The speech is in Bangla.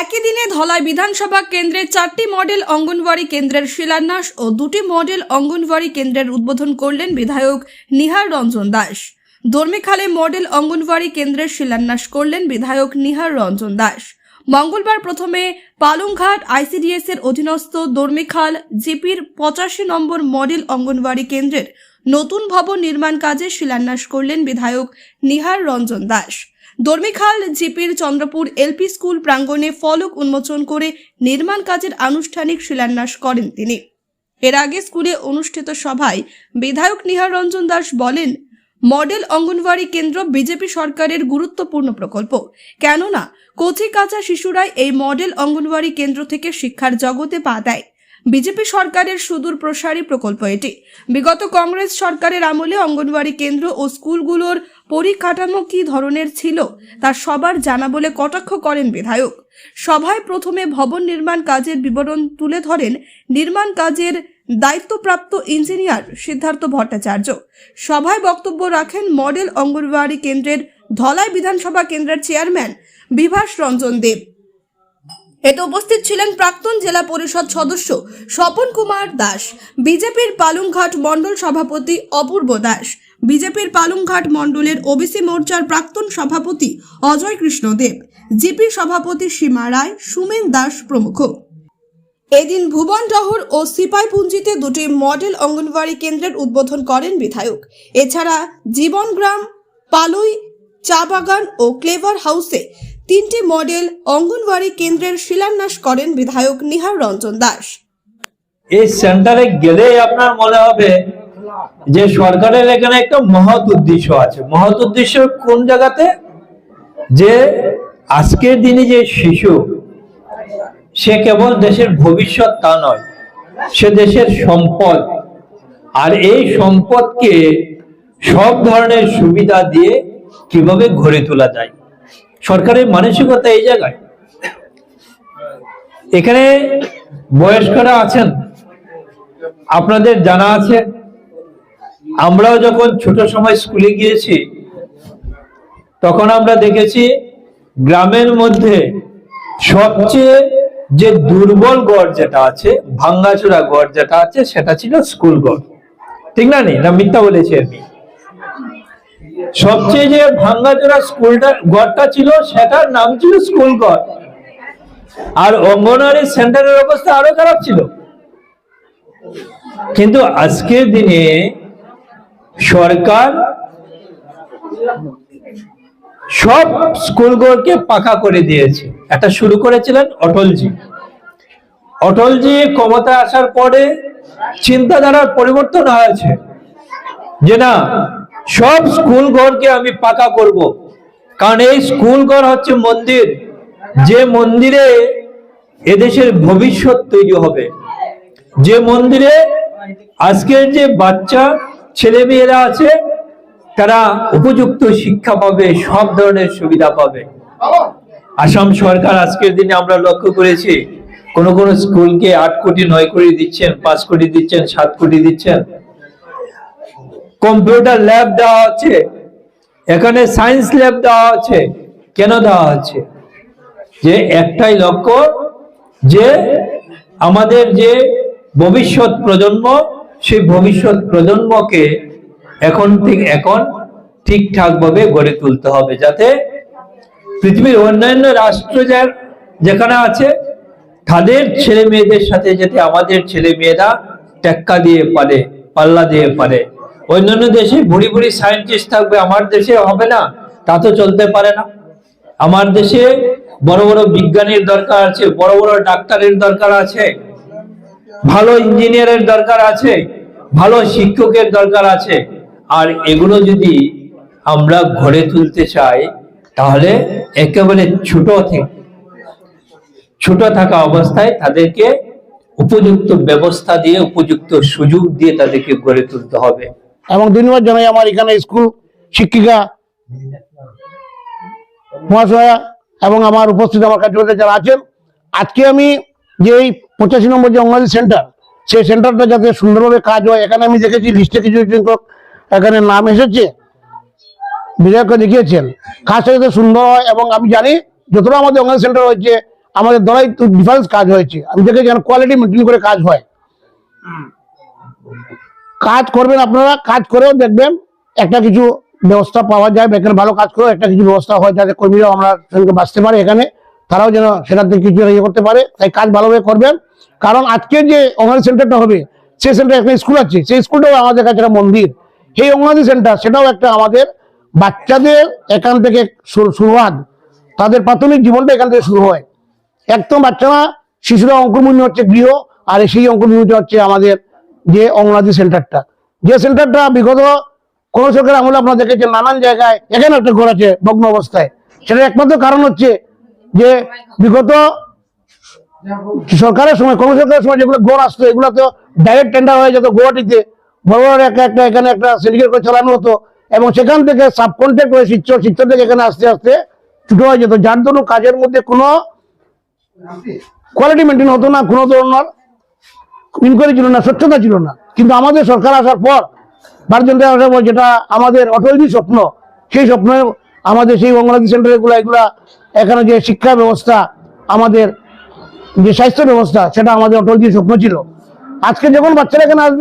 একই দিনে ধলাই বিধানসভা কেন্দ্রে চারটি মডেল অঙ্গনওয়াড়ি কেন্দ্রের শিলান্যাস ও দুটি মডেল অঙ্গনওয়াড়ি কেন্দ্রের উদ্বোধন করলেন বিধায়ক নিহার রঞ্জন দাস। দর্মিখালে মডেল অঙ্গনওয়াড়ি কেন্দ্রের শিলান্যাস করলেন বিধায়ক নিহার রঞ্জন দাস। মঙ্গলবার প্রথমে পালংঘাট আইসিডিএস এর অধীনস্থ দর্মিখাল জিপির পঁচাশি নম্বর মডেল অঙ্গনওয়াড়ি কেন্দ্রের নতুন ভবন নির্মাণ কাজে শিলান্যাস করলেন বিধায়ক নিহার রঞ্জন দাস। দর্মিখাল জিপির চন্দ্রপুর এলপি স্কুল প্রাঙ্গণে ফলক উন্মোচন করে নির্মাণ কাজের আনুষ্ঠানিক শিলান্যাস করেন তিনি। এর আগে স্কুলে অনুষ্ঠিত সভায় বিধায়ক নিহার রঞ্জন দাস বলেন, মডেল অঙ্গনওয়াড়ি কেন্দ্র বিজেপি সরকারের গুরুত্বপূর্ণ প্রকল্প। কেননা, কচি কাঁচা শিশুরাই এই মডেল অঙ্গনওয়াড়ি কেন্দ্র থেকে শিক্ষার জগতে পা দেয়। বিজেপি সরকারের সুদূর প্রসারী প্রকল্প এটি। বিগত কংগ্রেস সরকারের আমলে অঙ্গনওয়াড়ি কেন্দ্র ও স্কুলগুলোর পরিকাঠামো কী ধরনের ছিল তা সবার জানা বলে কটাক্ষ করেন বিধায়ক। সভায় প্রথমে ভবন নির্মাণ কাজের বিবরণ তুলে ধরেন নির্মাণ কাজের দায়িত্বপ্রাপ্ত ইঞ্জিনিয়ার সিদ্ধার্থ ভট্টাচার্য। সভায় বক্তব্য রাখেন মডেল অঙ্গনওয়াড়ি কেন্দ্রের ধলাই বিধানসভা কেন্দ্রের চেয়ারম্যান বিভাস রঞ্জন দেব। এতে উপস্থিত ছিলেন প্রাক্তন জেলা পরিষদ সদস্য স্বপন কুমার দাস, বিজেপির পালুংঘাট মণ্ডল সভাপতি অপূর্ব দাস, বিজেপির পালুংঘাট মণ্ডলের ওবিসি মোর্চার প্রাক্তন সভাপতি অজয় কৃষ্ণ দেব, জিপি সভাপতি সীমা রায়, সুমেন দাস প্রমুখ। এদিন ভুবন টহর ও সিপাইপুঞ্জিতে দুটি মডেল অঙ্গনওয়াড়ি কেন্দ্রের উদ্বোধন করেন বিধায়ক। এছাড়া জীবনগ্রাম, পালুই, চা বাগান ও ক্লেভার হাউসে তিনটি মডেল অঙ্গনওয়াড়ি কেন্দ্রের শিলান্যাস করেন বিধায়ক নিহার রঞ্জন দাস। এই সেন্টারে গেলে আপনার মনে হবে যে সরকারের এখানে একটা মহৎ উদ্দেশ্য আছে। মহৎ উদ্দেশ্য কোন জায়গাতে? যে আজকের দিনে যে শিশু, সে কেবল দেশের ভবিষ্যৎ তা নয়, সে দেশের সম্পদ। আর এই সম্পদকে সব ধরনের সুবিধা দিয়ে কীভাবে গড়ে তোলা যায়? সরকারের মানসিকতা এই জায়গায়। এখানে বয়স্করা আছেন, আপনাদের জানা আছে, আমরাও যখন ছোট সময় স্কুলে গিয়েছি, তখন আমরা দেখেছি গ্রামের মধ্যে সবচেয়ে যে দুর্বল গড় যেটা আছে, ভাঙ্গাচোরা গড় যেটা আছে, সেটা ছিল স্কুল গড়। ঠিক না নি? না মিথ্যা বলেছি আমি। সবচেয়ে যে ভাঙ্গাচোরা স্কুলটা গড়টা ছিল, সেটার নাম ছিল স্কুল গড় আর অঙ্গনওয়াড়ি সেন্টারের অবস্থা আরও খারাপ ছিল। কিন্তু আজকের দিনে সরকার সব স্কুলগুলোকে পাকা করে দিয়েছে। এটা শুরু করেছিলেন অটলজি। অটলজি ক্ষমতায় আসার পরে চিন্তাধারার পরিবর্তন হয়েছে। যে না সব স্কুল ঘরকে আমি পাকা করব। কারণ এই স্কুল ঘর হচ্ছে মন্দির। যে মন্দিরে এদেশের ভবিষ্যৎ তৈরি হবে। যে মন্দিরে আজকের যে বাচ্চা ছেলে মেয়েরা আছে, তারা উপযুক্ত শিক্ষা পাবে, সব ধরনের সুবিধা পাবে। আসাম সরকার আজকের দিনে আমরা লক্ষ্য করেছি, কোন কোন স্কুলকে আট কোটি, নয় কোটি দিচ্ছেন, পাঁচ কোটি দিচ্ছেন, সাত কোটি দিচ্ছেন। কম্পিউটার ল্যাব দেওয়া হচ্ছে এখানে সায়েন্স ল্যাব দেওয়া হচ্ছে কেন দেওয়া হচ্ছে যে একটাই লক্ষ্য যে আমাদের যে ভবিষ্যৎ প্রজন্ম, সেই ভবিষ্যৎ প্রজন্মকে এখন ঠিক, এখন ঠিকঠাক ভাবে গড়ে তুলতে হবে, যাতে পৃথিবীর অন্যান্য রাষ্ট্র যা- যেখানে আছে, তাদের ছেলে মেয়েদের সাথে যাতে আমাদের ছেলে মেয়েরা টেক্কা দিয়ে পারে, পাল্লা দিয়ে পারে। অন্যান্য দেশে বুড়ি বুড়ি সায়েন্টিস্ট থাকবে, আমার দেশে হবে না, তা তো চলতে পারে না। আমার দেশে বড় বড় বিজ্ঞানীর দরকার আছে, বড় বড় ডাক্তারের দরকার আছে, ভালো ইঞ্জিনিয়ারের দরকার আছে, ভালো শিক্ষকের দরকার আছে। আর এগুলো যদি আমরা গড়ে তুলতে চাই, তাহলে একেবারে ছোট থেকে, ছোট থাকা অবস্থায় তাদেরকে উপযুক্ত ব্যবস্থা দিয়ে, উপযুক্ত সুযোগ দিয়ে তাদেরকে গড়ে তুলতে হবে। এবং ধন্যবাদ জানাই আমার এখানে স্কুল শিক্ষিকা মহাশয়া এবং আমার উপস্থিত আমার কাছে যারা আছেন। আজকে আমি যে এই পঁচাশি নম্বর যে অঙ্গনারী সেন্টার, সেই সেন্টারটা যাতে সুন্দরভাবে কাজ হয়, এখানে আমি দেখেছি, লিস্টে কিছু সংখ্যক এখানে নাম এসেছে, বিধায়ককে দেখিয়েছেন। কাজটা যাতে সুন্দর হয় এবং আমি জানি যতটা আমাদের অঙ্গনারী সেন্টার হয়েছে, আমাদের দ্বারাই ডিফারেন্স কাজ হয়েছে। আমি দেখেছি কোয়ালিটি মেনটেন করে কাজ হয়। কাজ করবেন আপনারা, কাজ করেও দেখবেন একটা কিছু ব্যবস্থা পাওয়া যায় এখানে ভালো কাজ করেও একটা কিছু ব্যবস্থা হয় যাতে কর্মীরাও আমরা সঙ্গে বাঁচতে পারে এখানে, তারাও যেন সেটাতে কিছু ইয়ে করতে পারে, তাই কাজ ভালোভাবে করবেন। কারণ আজকে যে অঙ্গনাদি সেন্টারটা হবে, সেই সেন্টার একটা স্কুল আছে, সেই স্কুলটাও আমাদের কাছে একটা মন্দির। এই অঙ্গনাদি সেন্টার, সেটাও একটা আমাদের বাচ্চাদের এখান থেকে শুরু- শুরুয়াত তাদের প্রাথমিক জীবনটা এখান থেকে শুরু হয়। একদম বাচ্চারা, শিশুরা অঙ্কমূল্য হচ্ছে গৃহ, আর সেই অঙ্কমূল্যটা হচ্ছে আমাদের যে অঙ্গনাদি সেন্টারটা। যে সেন্টারটা বিগত কোন সরকার আমলে আপনারা দেখেছেন, নানান জায়গায় এখানে একটা ঘর আছে ভগ্ন অবস্থায়। সেটার একমাত্র কারণ হচ্ছে যে বিগত সরকারের সময়, কোন সরকারের সময় যেগুলো গড় আসতো, এগুলো তো ডাইরেক্ট টেন্ডার হয়ে যেত গুয়াহাটিতে। বড় বড় একটা একটা এখানে একটা সিন্ডিকেট করে চালানো হতো এবং সেখান থেকে সাব কন্ট্রাক্ট হয়ে শিক্ষক শিক্ষক থেকে এখানে আস্তে আস্তে ছুটো হয়ে যেত। যার জন্য কাজের মধ্যে কোনো কোয়ালিটি মেনটেন হতো না কোনো ধরনের। ইনকোয়ারি ছিল না, স্বচ্ছতা ছিল না। কিন্তু আমাদের সরকার আসার পর ভারতীয় জনতা আসার পর যেটা আমাদের অটলজি স্বপ্ন, সেই স্বপ্ন আমাদের সেই অঙ্গনাদি সেন্টার এগুলো, এগুলা, এখানে যে শিক্ষা ব্যবস্থা, আমাদের যে স্বাস্থ্য ব্যবস্থা, সেটা আমাদের অটলজির স্বপ্ন ছিল। আজকে যখন বাচ্চারা এখানে আসবে